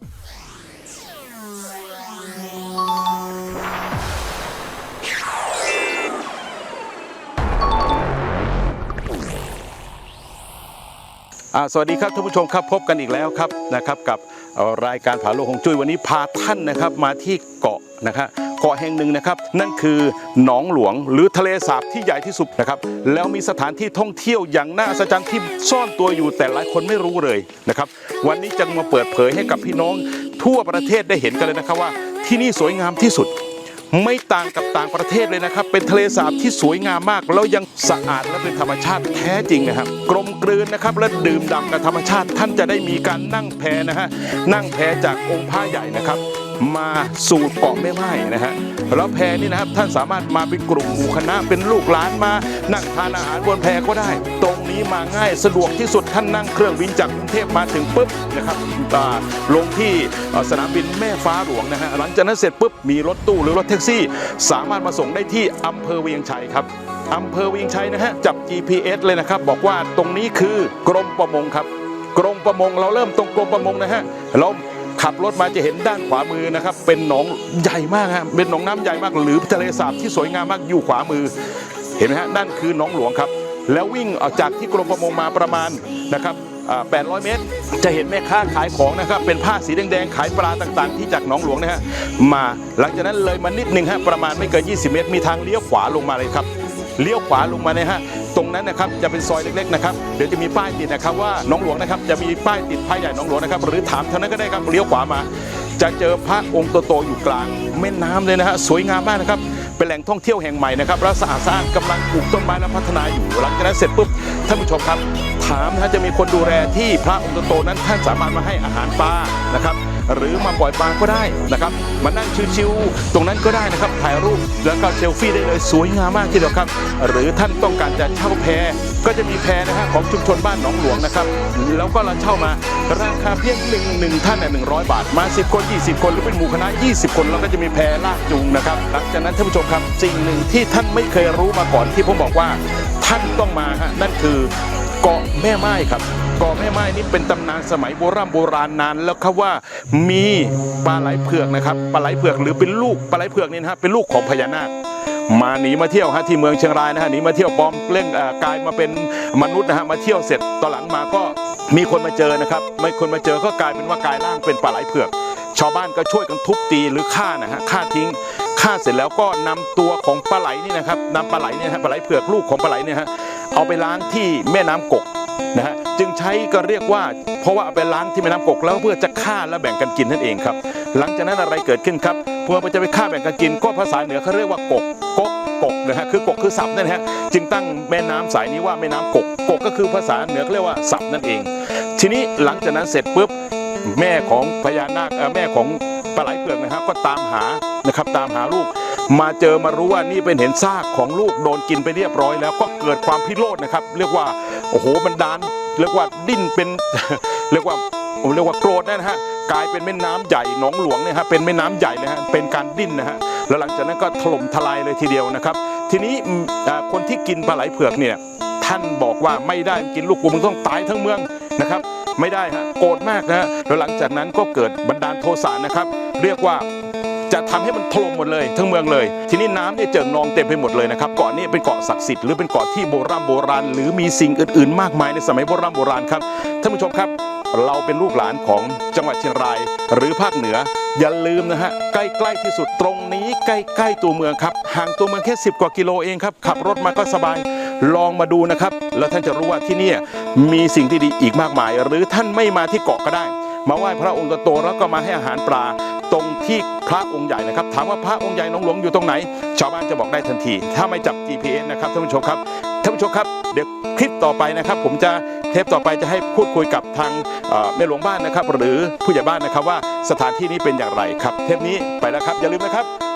สวัสดีครับท่านผู้ชมครับพบกันอีกแล้วครับนะครับกับรายการผาโลกของจุ้ยวันนี้พาท่านนะครับมาที่เกาะนะครับ เกาะแห่งหนึ่งนะครับ นั่นคือหนองหลวงหรือทะเลสาบที่ใหญ่ที่สุดนะครับแล้วมีสถานที่ท่องเที่ยวอย่างน่าอัศจรรย์ที่ซ่อนตัวอยู่แต่หลายคนไม่รู้เลยนะครับ วันนี้จะมาเปิดเผยให้กับพี่น้องทั่วประเทศได้เห็นกันเลยนะครับว่า ที่นี่สวยงามที่สุดไม่ต่างกับต่างประเทศเลยนะครับ เป็นทะเลสาบที่สวยงามมาก แล้วยังสะอาดและเป็นธรรมชาติแท้จริงนะครับ กลมกลืนนะครับและดื่มด่ำกับธรรมชาติ ท่านจะได้มีการนั่งแพนะฮะนั่งแพจากองค์พระใหญ่นะครับ มาสู่เกาะแม่ไม้นะฮะแล้วแพนี่นะครับท่านสามารถมาเป็นกลุ่มหมู่คณะเป็นลูกหลานมานั่งทานอาหารบนแพก็ได้ ตรงนี้มาง่ายสะดวกที่สุดท่านนั่งเครื่องบินจากกรุงเทพมาถึงปุ๊บนะครับลงที่สนามบินแม่ฟ้าหลวงนะฮะหลังจากนั้นเสร็จปุ๊บมีรถตู้หรือรถแท็กซี่ สามารถมาส่งได้ที่อำเภอเวียงชัยครับอำเภอเวียงชัยนะฮะจับ GPS เลยนะครับ บอกว่าตรงนี้คือกรมประมงครับกรมประมงเราเริ่มตรงกรมประมงนะฮะเรา ขับรถมาจะเห็นด้านขวามือนะครับ เป็นหนองใหญ่มากฮะเป็นหนองน้ำใหญ่มาก หรือทะเลสาบที่สวยงามมากอยู่ขวามือ เห็นไหมฮะนั่นคือหนองหลวงครับ แล้ววิ่งออกจากที่กรมประมงมาประมาณนะครับ800 เมตร จะเห็นแม่ค้าขายของนะครับ เป็นผ้าสีแดงๆ ขายปลาต่างๆ ที่จากหนองหลวงนะฮะ มาหลังจากนั้นเลยมานิดนึงฮะ ประมาณไม่เกิน 20 เมตร มีทางเลี้ยวขวาลงมาเลยครับ เลี้ยวขวาลงมาเนี่ยฮะตรงนั้นนะครับจะเป็นซอยเล็กๆนะครับเดี๋ยวจะมีป้ายติดนะครับว่าน้องหลวงนะครับจะมีป้ายติดพระใหญ่น้องหลวงนะครับหรือถามเท่านั้นก็ได้ครับเลี้ยวขวามา จะเจอพระองค์โตๆอยู่กลางแม่น้ำเลยนะฮะสวยงามมากนะครับเป็นแหล่งท่องเที่ยวแห่งใหม่นะครับแล้วสะอาดสะอาดกำลังปลูกต้นไม้และพัฒนาอยู่หลังจากนั้นเสร็จปุ๊บท่านผู้ชมครับ ถามนะฮะจะมีคนดูแลที่พระองค์โตๆนั้นท่านสามารถมาให้อาหารปลานะครับ หรือมาปล่อยปลาก็ได้นะครับมานั่งชิวๆตรงนั้นก็ได้นะครับ ถ่ายรูปแล้วก็เซลฟี่ได้เลยสวยงามมากทีเดียวครับ หรือท่านต้องการจะเช่าแพก็จะมีแพนะฮะของชุมชนบ้านหนองหลวงนะครับ แล้วก็เราเช่ามาราคาเพียงหนึ่งหนึ่งท่านหนึ่งร้อยบาทมา 10 คน 20 คนหรือเป็นหมู่คณะ 20 คนเราก็จะมีแพลากจูงนะครับหลังจากนั้นท่านผู้ชมครับสิ่งหนึ่งที่ท่านไม่เคยรู้มาก่อนที่ผมบอกว่าท่านต้องมาฮะนั่นคือ เกาะแม่ไม้ครับเกาะแม่ไม้นี่เป็นตำนานสมัยโบราณโบราณนานแล้วครับว่ามีปลาไหลเผือกนะครับปลาไหลเผือกหรือเป็นลูกปลาไหลเผือกนี่นะฮะเป็นลูกของพญานาคมาหนีมาเที่ยวฮะที่เมืองเชียงรายนะฮะหนีมาเที่ยวปลอมเล่นเอ่อกลายมาเป็นมนุษย์นะฮะมาเที่ยวเสร็จตอนหลังมาก็มีคนมาเจอนะครับไม่คนมาเจอก็กลายเป็นว่ากลายร่างเป็นปลาไหลเผือก ชาวบ้านก็ช่วยกันทุบตีหรือฆ่านะฮะฆ่าทิ้งฆ่าเสร็จแล้วก็นำตัวของปลาไหลนี่นะครับนำปลาไหลเนี่ยฮะปลาไหลเผือกลูกของปลาไหลเนี่ยฮะ เอาไปล้างที่แม่น้ำกกนะฮะจึงใช้ก็เรียกว่า เพราะว่าเอาไปล้างที่แม่น้ำกกแล้วเพื่อจะฆ่าและแบ่งกันกินนั่นเองครับ หลังจากนั้นอะไรเกิดขึ้นครับเพื่อจะไปฆ่าแบ่งกันกิน ก็ภาษาเหนือเขาเรียกว่ากกกกกกนะฮะคือกกคือสับนั่นฮะจึงตั้งแม่น้ำสายนี้ว่าแม่น้ำกกกกก็คือภาษาเหนือเขาเรียกว่าสับนั่นเอง ทีนี้หลังจากนั้นเสร็จปุ๊บแม่ของพญานาคแม่ของ ปลาไหลเผือกนะฮะก็ตามหานะครับตามหาลูก มาเจอมารู้ว่านี่เป็นเห็นซากของลูกโดนกินไปเรียบร้อยแล้วก็เกิดความพิโรธนะครับ เรียกว่าโอ้โหมันดานเรียกว่าดิ้นเป็นเรียกว่าผมเรียกว่าโกรธนะฮะกลายเป็นแม่น้ำใหญ่หนองหลวงเนี่ยฮะเป็นแม่น้ำใหญ่เลยฮะเป็นการดิ้นนะฮะแล้วหลังจากนั้นก็ถล่มทลายเลยทีเดียวนะครับ ทีนี้คนที่กินปลาไหลเผือกเนี่ยท่านบอกว่าไม่ได้กินลูกกูมึงต้องตายทั้งเมืองนะครับ ไม่ได้ฮะโกรธมากนะฮะแล้วหลังจากนั้นก็เกิดบันดาลโทสะนะครับ เรียกว่าจะทำให้มันถล่มหมดเลย ทั้งเมืองเลย ทีนี้น้ำเนี่ยเจิ่งนองเต็มไปหมดเลยนะครับเกาะนี้เป็นเกาะศักดิ์สิทธิ์หรือเป็นเกาะที่โบราณโบราณหรือมีสิ่งอื่นๆ มากมายในสมัยโบราณโบราณครับท่านผู้ชมครับเราเป็นลูกหลานของจังหวัดเชียงราย หรือภาคเหนือ อย่าลืมนะฮะใกล้ๆที่สุดตรงนี้ใกล้ๆตัวเมืองครับห่างตัวเมืองแค่ 10 กว่ากิโลเองครับขับรถมาก็สบายลองมาดูนะครับ แล้วท่านจะรู้ว่าที่นี่มีสิ่งที่ดีอีกมากมาย หรือท่านไม่มาที่เกาะก็ได้ มาไหว้พระองค์โตแล้วก็มาให้อาหารปลาตรงที่พระองค์ใหญ่นะครับ ถามว่าพระองค์ใหญ่น้องหลวงอยู่ตรงไหน ชาวบ้านจะบอกได้ทันที ถ้าไม่จับ GPS นะครับท่านผู้ชมครับท่านผู้ชมครับเดี๋ยวคลิปต่อไปนะครับ ผมจะเทปต่อไปจะให้พูดคุยกับทางแม่หลวงบ้านนะครับ หรือผู้ใหญ่บ้านนะครับว่าสถานที่นี้เป็นอย่างไรครับ เทปนี้ไปแล้วครับอย่าลืมนะครับ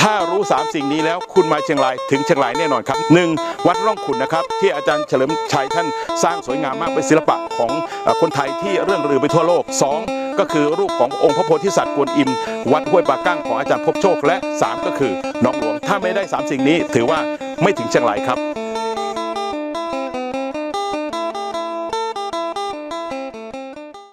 ถ้ารู้ 3 สิ่งนี้แล้วคุณมาเชียงรายถึงเชียงรายแน่นอนครับ 1. วัดร่องขุนนะครับ ที่อาจารย์เฉลิมชัยท่านสร้างสวยงามมากเป็นศิลปะของคนไทยที่เรื่องลือไปทั่วโลก 2. ก็คือรูปขององค์พระโพธิสัตว์กวนอิม วัดห้วยปากั้งของอาจารย์พบโชคและ 3 ก็คือน้องหลวงถ้าไม่ได้ 3 สิ่งนี้ถือว่าไม่ถึงเชียงรายครับ